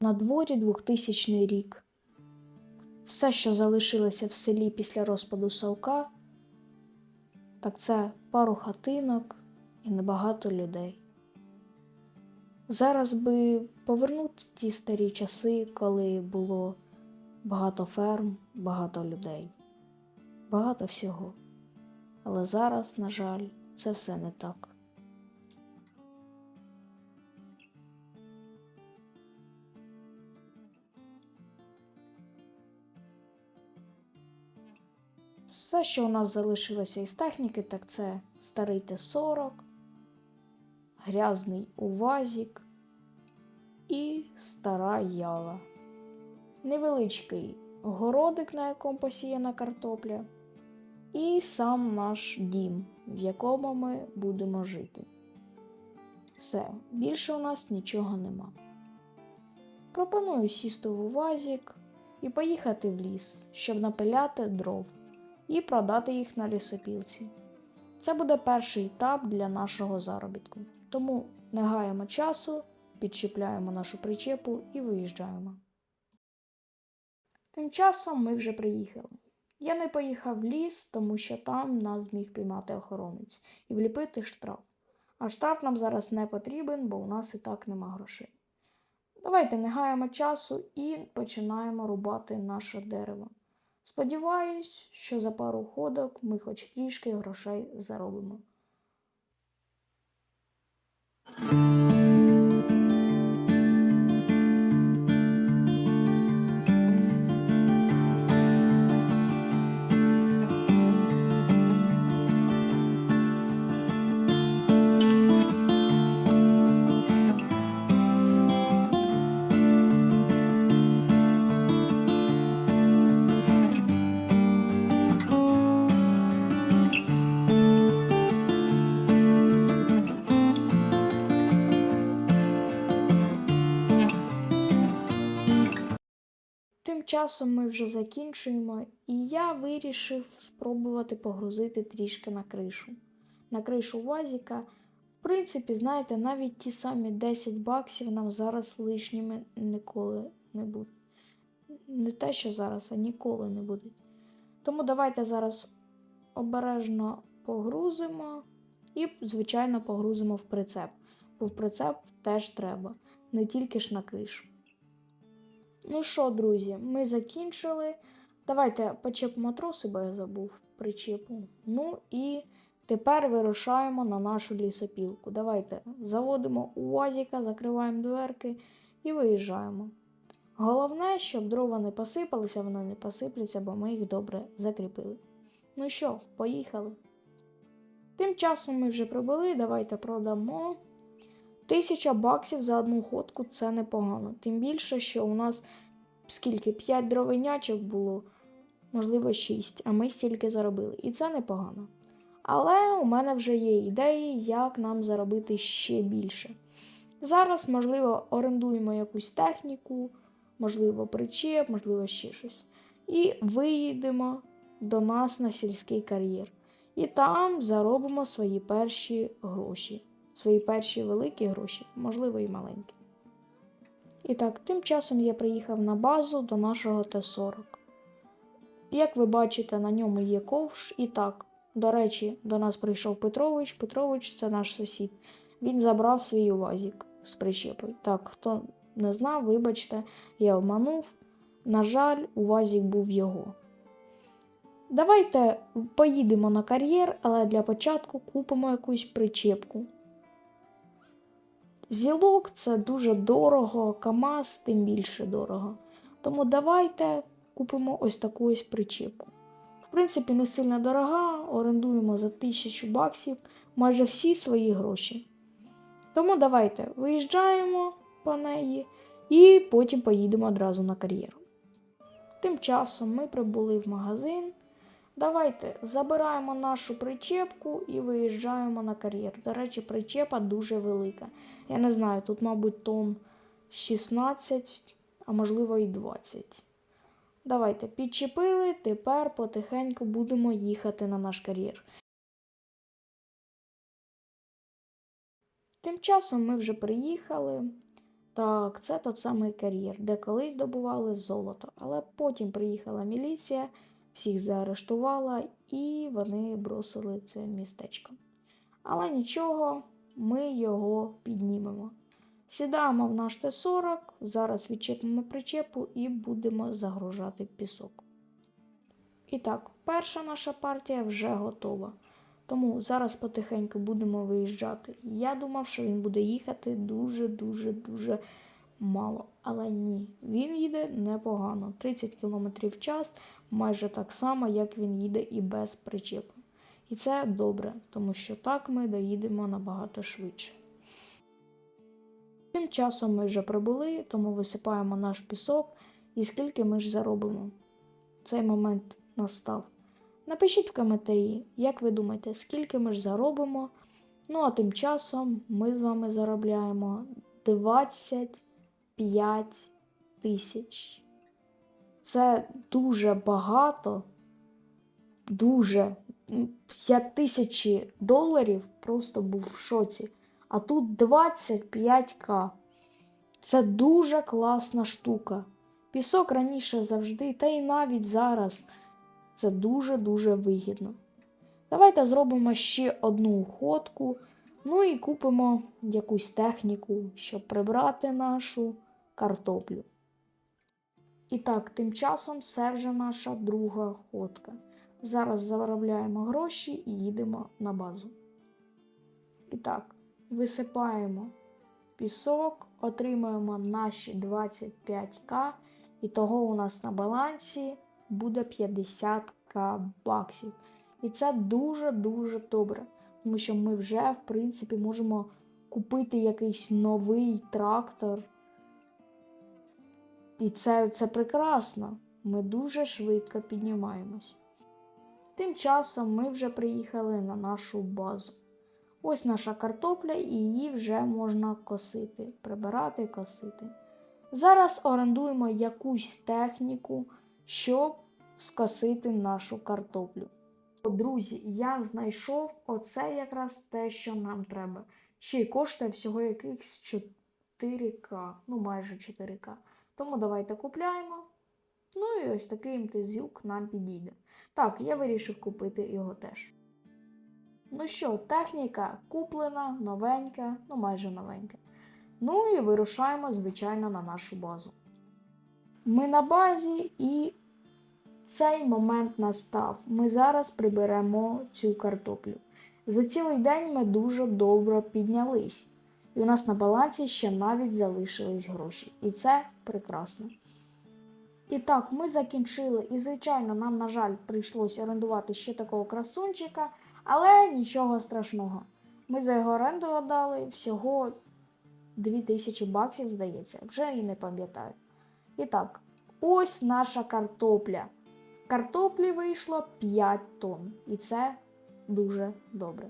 На дворі 2000 рік. Все, що залишилося в селі після розпаду Савка, так це пару хатинок і небагато людей. Зараз би повернути ті старі часи, коли було багато ферм, багато людей, багато всього. Але зараз, на жаль, це все не так. Все, що у нас залишилося із техніки, так це старий Т-40, грязний УВАЗік і стара ява. Невеличкий городик, на якому посіяна картопля, і сам наш дім, в якому ми будемо жити. Все, більше у нас нічого нема. Пропоную сісти в УВАЗік і поїхати в ліс, щоб напиляти дров і продати їх на лісопілці. Це буде перший етап для нашого заробітку. Тому не гаємо часу, підчіпляємо нашу причепу і виїжджаємо. Тим часом ми вже приїхали. Я не поїхав в ліс, тому що там нас зміг піймати охоронець і вліпити штраф. А штраф нам зараз не потрібен, бо у нас і так нема грошей. Давайте не гаємо часу і починаємо рубати наше дерево. Сподіваюсь, що за пару ходок ми хоч трішки грошей заробимо. Часом ми вже закінчуємо, і я вирішив спробувати погрузити трішки на кришу. На кришу Вазіка. В принципі, знаєте, навіть ті самі 10 баксів нам зараз лишніми ніколи не будуть. Не те, що зараз, а ніколи не будуть. Тому давайте зараз обережно погрузимо і, звичайно, погрузимо в прицеп. Бо в прицеп теж треба, не тільки ж на кришу. Ну що, друзі, ми закінчили. Давайте почепимо троси, бо я забув причепу. Ну і тепер вирушаємо на нашу лісопілку. Давайте заводимо УАЗіка, закриваємо дверки і виїжджаємо. Головне, щоб дрова не посипалися, вони не посипляться, бо ми їх добре закріпили. Ну що, поїхали. Тим часом ми вже прибули, давайте продамо. Тисяча баксів за одну ходку це непогано. Тим більше, що у нас скільки 5 дровинячок було, можливо, 6, а ми стільки заробили. І це непогано. Але у мене вже є ідеї, як нам заробити ще більше. Зараз, можливо, орендуємо якусь техніку, можливо, причеп, можливо, ще щось. І виїдемо до нас на сільський кар'єр. І там заробимо свої перші гроші свої перші великі гроші, можливо, і маленькі. І так, тим часом я приїхав на базу до нашого Т-40. Як ви бачите, на ньому є ковш. І так, до речі, до нас прийшов Петрович. Петрович це наш сусід. Він забрав свій УАЗік з причепою. Так, хто не знав, вибачте, я обманув. На жаль, УАЗік був його. Давайте поїдемо на кар'єр, але для початку купимо якусь причепку. Зілок це дуже дорого, КАМАЗ тим більше дорого. Тому давайте купимо ось таку ось причепку. В принципі, не сильно дорога, орендуємо за 1000 баксів майже всі свої гроші. Тому давайте виїжджаємо по неї і потім поїдемо одразу на кар'єру. Тим часом ми прибули в магазин. Давайте забираємо нашу причепку і виїжджаємо на кар'єр. До речі, причепа дуже велика. Я не знаю, тут, мабуть, тон 16, а можливо і 20. Давайте підчепили, тепер потихеньку будемо їхати на наш кар'єр. Тим часом ми вже приїхали. Так, це тот самий кар'єр, де колись добували золото, але потім приїхала міліція, всіх заарештувала і вони бросили це містечко. Але нічого, ми його піднімемо. Сідаємо в наш Т-40, зараз відчепимо причепу і будемо загружати пісок. І так, перша наша партія вже готова. Тому зараз потихеньку будемо виїжджати. Я думав, що він буде їхати дуже-дуже дуже мало. Але ні, він їде непогано. 30 км в час, майже так само, як він їде і без причепи. І це добре, тому що так ми доїдемо набагато швидше. Тим часом ми вже прибули, тому висипаємо наш пісок і скільки ми ж заробимо. Цей момент настав. Напишіть в коментарі, як ви думаєте, скільки ми ж заробимо. Ну а тим часом ми з вами заробляємо 25 тисяч. Це дуже багато, дуже. Я тисячі доларів просто був в шоці. А тут 25к. Це дуже класна штука. Пісок раніше завжди, та й навіть зараз це дуже-дуже вигідно. Давайте зробимо ще одну ходку, ну і купимо якусь техніку, щоб прибрати нашу картоплю. І так, тим часом це вже наша друга ходка. Зараз заробляємо гроші і їдемо на базу. І так, висипаємо пісок, отримуємо наші 25к, і того у нас на балансі буде 50к баксів. І це дуже-дуже добре, тому що ми вже, в принципі, можемо купити якийсь новий трактор. І це, це прекрасно. Ми дуже швидко піднімаємось. Тим часом ми вже приїхали на нашу базу. Ось наша картопля, і її вже можна косити, прибирати, косити. Зараз орендуємо якусь техніку, щоб скосити нашу картоплю. Друзі, я знайшов оце якраз те, що нам треба. Ще й коштує всього якихось 4К, ну майже 4К. Тому давайте купляємо. Ну і ось такий МТЗюк нам підійде. Так, я вирішив купити його теж. Ну що, техніка куплена, новенька, ну майже новенька. Ну і вирушаємо, звичайно, на нашу базу. Ми на базі і цей момент настав. Ми зараз приберемо цю картоплю. За цілий день ми дуже добре піднялись, і у нас на балансі ще навіть залишились гроші. І це прекрасно. І так, ми закінчили. І, звичайно, нам, на жаль, прийшлося орендувати ще такого красунчика, але нічого страшного. Ми за його оренду дали всього 2000 баксів, здається, вже і не пам'ятаю. І так, ось наша картопля. Картоплі вийшло 5 тонн, і це дуже добре.